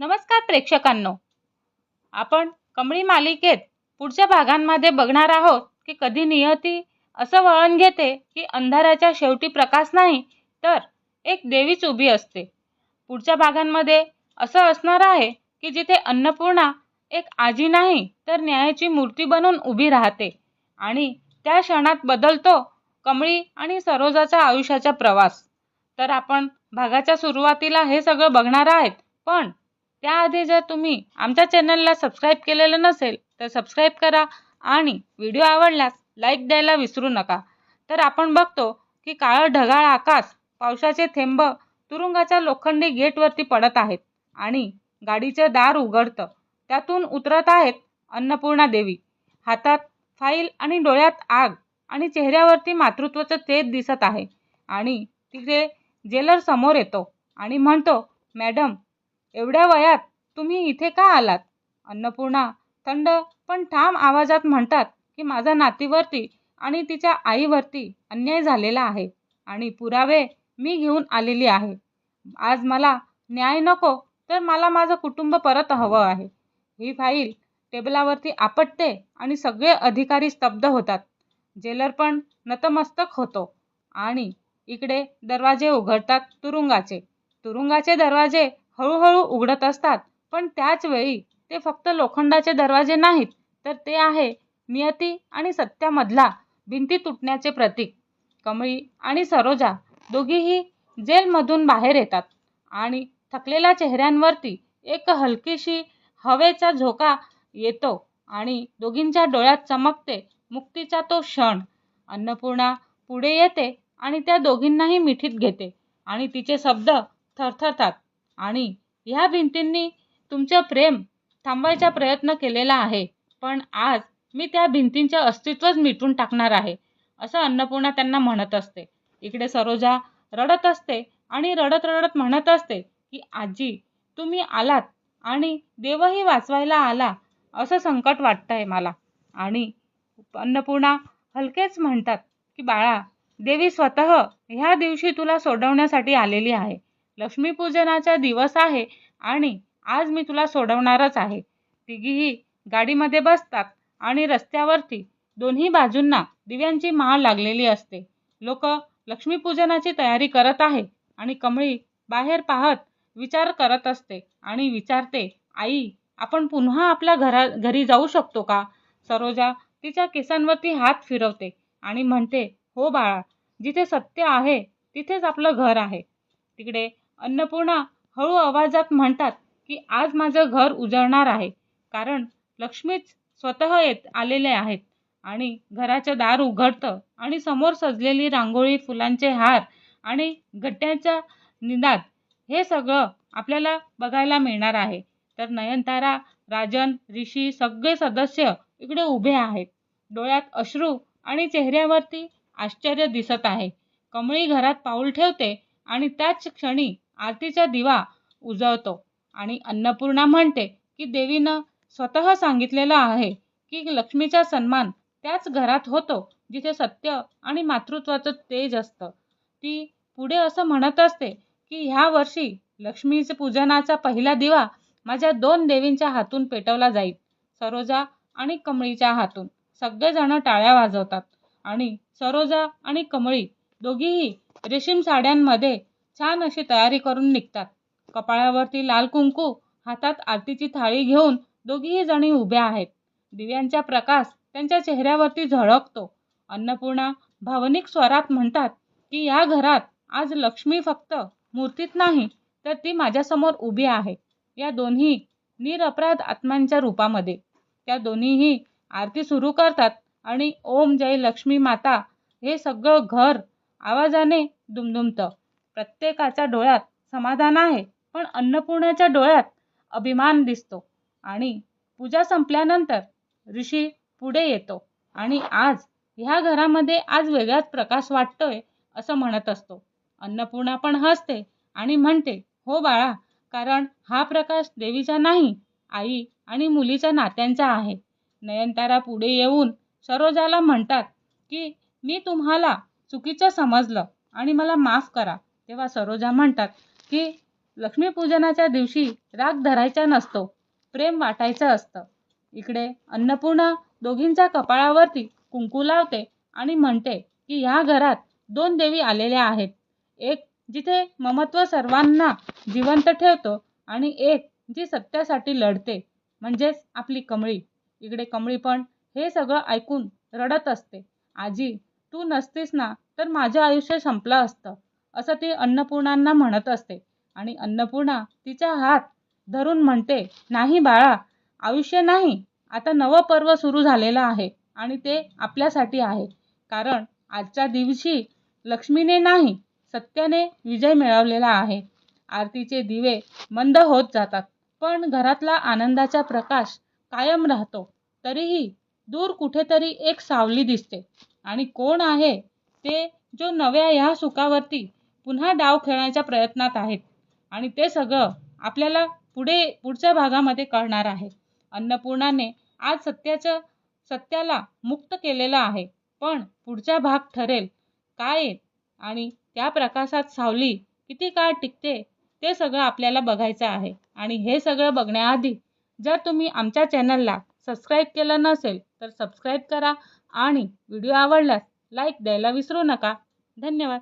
नमस्कार प्रेक्षकांनो. आपण कमळी मालिकेत पुढच्या भागांमध्ये बघणार आहोत की कधी नियती असं वळण घेते की अंधाराच्या शेवटी प्रकाश नाही तर एक देवीच उभी असते. पुढच्या भागांमध्ये असं असणार आहे की जिथे अन्नपूर्णा एक आजी नाही तर न्यायाची मूर्ती बनून उभी राहते आणि त्या क्षणात बदलतो कमळी आणि सरोजाचा आयुष्याचा प्रवास. तर आपण भागाच्या सुरुवातीला हे सगळं बघणार आहेत पण त्याआधी जर तुम्ही आमच्या चॅनलला सबस्क्राईब केलेलं नसेल तर सबस्क्राईब करा आणि व्हिडिओ आवडल्यास लाईक द्यायला विसरू नका. तर आपण बघतो की काळं ढगाळ आकाश पावसाचे थेंब तुरुंगाच्या लोखंडी गेटवरती पडत आहेत आणि गाडीचे दार उघडतं. त्यातून उतरत आहेत अन्नपूर्णा देवी. हातात फाईल आणि डोळ्यात आग आणि चेहऱ्यावरती मातृत्वाचं तेज दिसत आहे आणि तिथे जेलर समोर येतो आणि म्हणतो मॅडम एवढ्या वयात तुम्ही इथे का आलात? अन्नपूर्णा थंड पण ठाम आवाजात म्हणतात की माझा नातीवरती आणि तिच्या आईवरती अन्याय झालेला आहे आणि पुरावे मी घेऊन आलेली आहे. आज मला न्याय नको तर मला माझं कुटुंब परत हवं आहे. ही फाईल टेबलावरती आपटते आणि सगळे अधिकारी स्तब्ध होतात. जेलर पण नतमस्तक होतो आणि इकडे दरवाजे उघडतात तुरुंगाचे. तुरुंगाचे दरवाजे हळूहळू उघडत असतात. पण त्याच वेळी ते फक्त लोखंडाचे दरवाजे नाहीत तर ते आहे नियती आणि सत्यामधला भिंती तुटण्याचे प्रतीक. कमळी आणि सरोजा दोघीही जेलमधून बाहेर येतात आणि थकलेल्या चेहऱ्यांवरती एक हलकीशी हवेचा झोका येतो आणि दोघींच्या डोळ्यात चमकते मुक्तीचा तो क्षण. अन्नपूर्णा पुढे येते आणि त्या दोघींनाही मिठीत घेते आणि तिचे शब्द थरथरतात. आणि ह्या भिंतींनी तुमचं प्रेम थांबवायचा प्रयत्न केलेला आहे. पण आज मी त्या भिंतींचे अस्तित्वच मिटून टाकणार आहे असं अन्नपूर्णा त्यांना म्हणत असते. इकडे सरोजा रडत असते आणि रडत रडत म्हणत असते की आजी तुम्ही आलात आणि देवही वाचवायला आला असं संकट वाटतंय मला. आणि अन्नपूर्णा हलकेच म्हणतात की बाळा देवी स्वतः ह्या दिवशी तुला सोडवण्यासाठी आलेली आहे. लक्ष्मीपूजनाचा दिवस आहे आणि आज मी तुला सोडवणारच आहे. तिघीही गाडीमध्ये बसतात आणि रस्त्यावरती दोन्ही बाजूंना दिव्यांची माळ लागलेली असते. लोक लक्ष्मीपूजनाची तयारी करत आहे आणि कमळी बाहेर पाहत विचार करत असते आणि विचारते आई आपण पुन्हा आपल्या घरा घरी जाऊ शकतो का? सरोजा तिच्या केसांवरती हात फिरवते आणि म्हणते हो बाळा जिथे सत्य आहे तिथेच आपलं घर आहे. तिकडे अन्नपूर्णा हळू आवाजात म्हणतात की आज माझं घर उजळणार आहे. कारण लक्ष्मीच स्वतः येत आलेले आहेत आणि घराचं दार उघडतं आणि समोर सजलेली रांगोळी फुलांचे हार आणि गट्ट्याचा निनाद हे सगळं आपल्याला बघायला मिळणार आहे. तर नयनतारा राजन ऋषी सगळे सदस्य इकडे उभे आहेत. डोळ्यात अश्रू आणि चेहऱ्यावरती आश्चर्य दिसत आहे. कमळी घरात पाऊल ठेवते आणि त्याच क्षणी आरतीचा दिवा उजळतो. आणि अन्नपूर्णा म्हणते की देवीनं स्वतः सांगितलेलं आहे की लक्ष्मीचा सन्मान त्याच घरात होतो जिथे सत्य आणि मातृत्वाचं तेज असतं ती पुढे असं म्हणत असते की ह्या वर्षी लक्ष्मीचं पूजनाचा पहिला दिवा माझ्या दोन देवींच्या हातून पेटवला जाईल सरोजा आणि कमळीच्या हातून. सगळेजण टाळ्या वाजवतात. आणि सरोजा आणि कमळी दोघीही रेशीम साड्यांमध्ये छान अशी तयारी करून निघतात. कपाळावरती लाल कुंकू हातात आरतीची थाळी घेऊन दोघीही जणी उभ्या आहेत. दिव्यांचा प्रकाश त्यांच्या चेहऱ्यावरती झळकतो. अन्नपूर्णा भावनिक स्वरात म्हणतात की या घरात आज लक्ष्मी फक्त मूर्तीत नाही तर ती माझ्यासमोर उभी आहे. या दोन्ही निरपराध आत्म्यांच्या रूपामध्ये. त्या दोन्हीही आरती सुरू करतात आणि ओम जय लक्ष्मी माता हे सगळं घर आवाजाने दुमदुमतं. प्रत्येकाच्या डोळ्यात समाधान आहे पण अन्नपूर्णाच्या डोळ्यात अभिमान दिसतो. आणि पूजा संपल्यानंतर ऋषी पुढे येतो. आणि आज ह्या घरामध्ये आज वेगळाच प्रकाश वाटतोय असं म्हणत असतो. अन्नपूर्णा पण हसते आणि म्हणते हो बाळा कारण हा प्रकाश देवीचा नाही आई आणि मुलीच्या नात्यांचा आहे. नयनतारा पुढे येऊन सरोजाला म्हणतात की मी तुम्हाला चुकीचं समजलं आणि मला माफ करा. तेव्हा सरोजा म्हणतात की लक्ष्मीपूजनाच्या दिवशी राग धरायचा नसतो प्रेम वाटायचं असतं. इकडे अन्नपूर्णा दोघींच्या कपाळावरती कुंकू लावते आणि म्हणते की ह्या घरात दोन देवी आलेल्या आहेत. एक जिथे ममत्व सर्वांना जिवंत ठेवतो आणि एक जी सत्यासाठी लढते म्हणजेच आपली कमळी. इकडे कमळी पण हे सगळं ऐकून रडत असते. आजी तू नसतीस ना तर माझं आयुष्य संपलं असतं. असं ती अन्नपूर्णांना म्हणत असते. आणि अन्नपूर्णा तिचा हात धरून म्हणते नाही बाळा आयुष्य नाही. आता नवं पर्व सुरू झालेलं आहे आणि ते आपल्यासाठी आहे. कारण आजच्या दिवशी लक्ष्मीने नाही सत्याने विजय मिळवलेला आहे. आरतीचे दिवे मंद होत जातात पण घरातला आनंदाचा प्रकाश कायम राहतो. तरीही दूर कुठेतरी एक सावली दिसते. आणि कोण आहे ते जो नव्या ह्या सुखावरती पुन्हा डाव खेळण्याच्या प्रयत्नात आहेत. आणि ते सगळं आपल्याला पुढे पुढच्या भागामध्ये कळणार आहे. अन्नपूर्णाने आज सत्याचं सत्याला मुक्त केलेलं आहे. पण पुढचा भाग ठरेल. काय आणि त्या प्रकाशात सावली किती काळ टिकते ते सगळं आपल्याला बघायचं आहे. आणि हे सगळं बघण्याआधी जर तुम्ही आमच्या चॅनलला सबस्क्राईब केलं नसेल तर सबस्क्राईब करा. आणि व्हिडिओ आवडल्यास लाईक द्यायला विसरू नका. धन्यवाद.